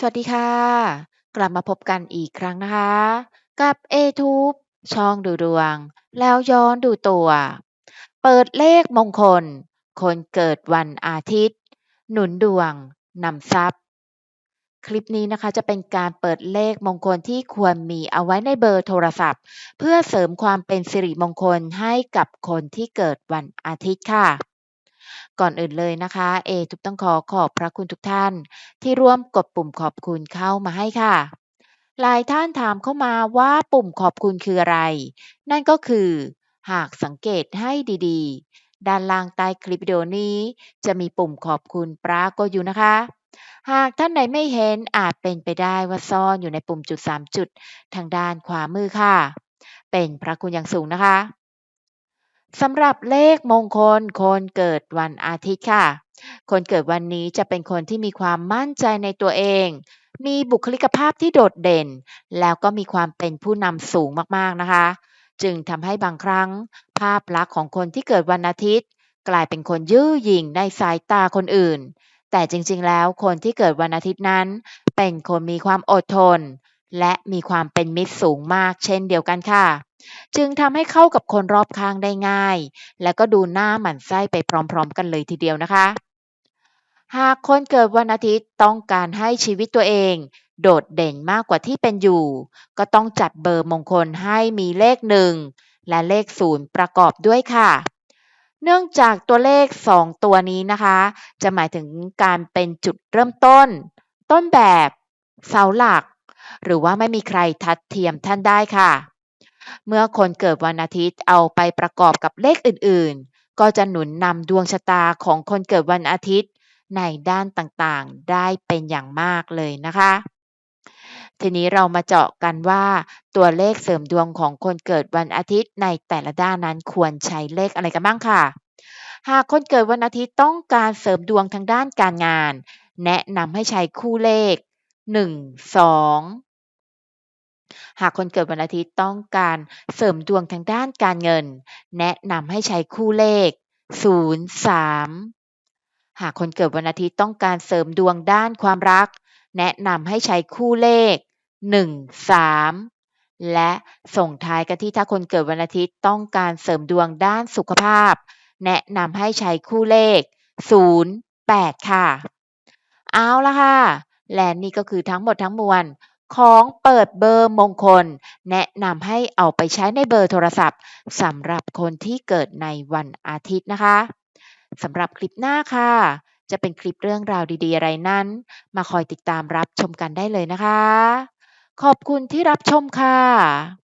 สวัสดีค่ะ กลับมาพบกันอีกครั้งนะคะ กับ A-Tube ช่องดูดวง แล้วย้อนดูตัว เปิดเลขมงคล คนเกิดวันอาทิตย์ หนุนดวงนำทรัพย์ คลิปนี้นะคะจะเป็นการเปิดเลขมงคลที่ควรมีเอาไว้ในเบอร์โทรศัพท์ เพื่อเสริมความเป็นสิริมงคลให้กับคนที่เกิดวันอาทิตย์ค่ะ ก่อนอื่นเลยนะคะ เอทุกต้องขอขอบพระคุณทุกท่าน ที่ร่วมกดปุ่มขอบคุณเข้ามาให้ค่ะ หลายท่านถามเข้ามาว่าปุ่มขอบคุณคืออะไร นั่นก็คือ หากสังเกตให้ดีๆ ด้านล่างใต้คลิปวิดีโอนี้ จะมีปุ่มขอบคุณปรากฏอยู่นะคะ หากท่านไหนไม่เห็นอาจเป็นไปได้ว่าซ่อนอยู่ในปุ่มจุด 3 จุด ทางด้านขวามือค่ะ เป็นพระคุณอย่างสูงนะคะ สำหรับเลขมงคลคนเกิดวันอาทิตย์ค่ะ คนเกิดวันนี้จะเป็นคนที่มีความมั่นใจในตัวเอง มีบุคลิกภาพที่โดดเด่น แล้วก็มีความเป็นผู้นำสูงมากๆนะคะ จึงทำให้บางครั้ง ภาพลักษณ์ของคนที่เกิดวันอาทิตย์ กลายเป็นคนยื้อหยิ่งในสายตาคนอื่น แต่จริงๆ แล้วคนที่เกิดวันอาทิตย์นั้น เป็นคนมีความอดทน และมีความเป็นมิตรสูงมากเช่นเดียวกันค่ะ จึงทำให้เข้ากับคนรอบข้างได้ง่าย และก็ดูหน้าหมั่นไส้ไปพร้อมๆ กันเลยทีเดียวนะคะ หากคนเกิดวันอาทิตย์ต้องการให้ชีวิตตัวเอง โดดเด่นมากกว่าที่เป็นอยู่ ก็ต้องจัดเบอร์มงคลให้มีเลข1และเลข0ประกอบด้วยค่ะ เนื่องจากตัวเลข 2 ตัวนี้นะคะ จะหมายถึงการเป็นจุดเริ่มต้น ต้นแบบ เสาหลัก หรือว่าไม่มีใครทัดเทียมท่านได้ค่ะ เมื่อคนเกิดวันอาทิตย์เอาไปประกอบกับเลขอื่นๆ ก็จะหนุนนำดวงชะตาของคนเกิดวันอาทิตย์ในด้านต่างๆ ได้เป็นอย่างมากเลยนะคะ ทีนี้เรามาเจาะกันว่า ตัวเลขเสริมดวงของคนเกิดวันอาทิตย์ในแต่ละด้านนั้นควรใช้เลขอะไรกันบ้างค่ะ หากคนเกิดวันอาทิตย์ต้องการเสริมดวงทางด้านการงาน แนะนำให้ใช้คู่เลข 1 2หากคนเกิดวันอาทิตย์ต้องการเสริมดวงทางด้านการเงิน แนะนำให้ใช้คู่เลข 0 3 หากคนเกิดวันอาทิตย์ต้องการเสริมดวงด้านความรัก แนะนำให้ใช้คู่เลข 1 3 และส่งท้ายกันที่ถ้าคนเกิดวันอาทิตย์ต้องการเสริมดวงด้านสุขภาพ แนะนำให้ใช้คู่เลข 0 8 ค่ะ เอาละค่ะ และนี่ก็คือทั้งหมดทั้งมวลของเปิดเบอร์มงคล แนะนำให้เอาไปใช้ในเบอร์โทรศัพท์สำหรับคนที่เกิดในวันอาทิตย์นะคะสำหรับคลิปหน้าค่ะ จะเป็นคลิปเรื่องราวดีๆ อะไรนั้น มาคอยติดตามรับชมกันได้เลยนะคะ ขอบคุณที่รับชมค่ะ